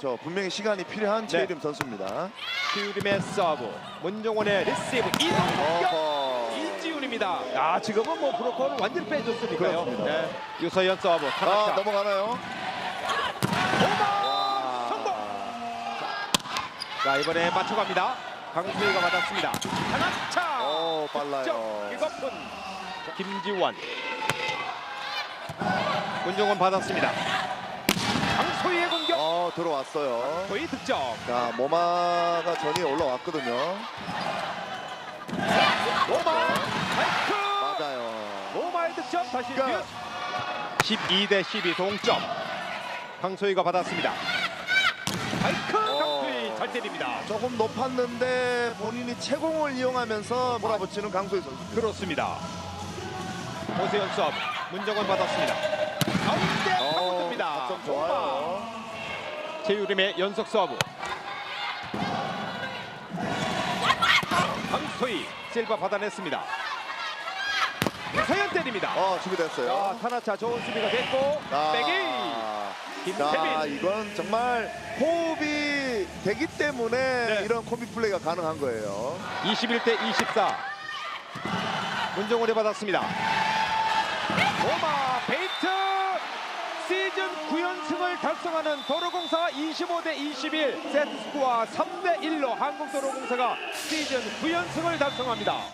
그렇죠. 분명히 시간이 필요한 최유림 선수입니다. 최유림의 서브, 문종원의 리시브, 이동격. 이지훈입니다. 아 지금은 뭐 브로커를 완전 히 빼줬으니까요. 그렇습니다. 네. 유서연 서브, 아, 타나차, 넘어가나요? 오버 성공. 자 이번에 맞춰갑니다. 강수희가 받았습니다. 타나차. 어, 빨라요. 득점, 일곱분 김지원 문종원 받았습니다 강소희의 공격. 어, 들어왔어요. 소희 득점. 자, 모마가 전이 올라왔거든요. 모마. 마이크. 맞아요. 모마의 득점. 다시 그러니까- 12 대 12 동점. 강소희가 받았습니다. 마이크. 어. 강소희 잘 때립니다. 조금 높았는데 본인이 채공을 이용하면서 몰아붙이는 강소희 선수. 그렇습니다. 오세현 서브 문정원 받았습니다 가운데 어, 파고듭니다 점 좋아요. 최유림의 연속 서브. 강소희 실바 받아냈습니다. 서현 때립니다. 어, 준비됐어요. 자 타나차 좋은 수비가 됐고 아, 빼기 자, 김태민. 이건 정말 호흡이 되기 때문에 네. 이런 콤비 플레이가 가능한 거예요. 21대 24 문정원이 받았습니다 오마 베이트 시즌 9연승을 달성하는 도로공사 25대 21 세트 스코어 3대 1로 한국도로공사가 시즌 9연승을 달성합니다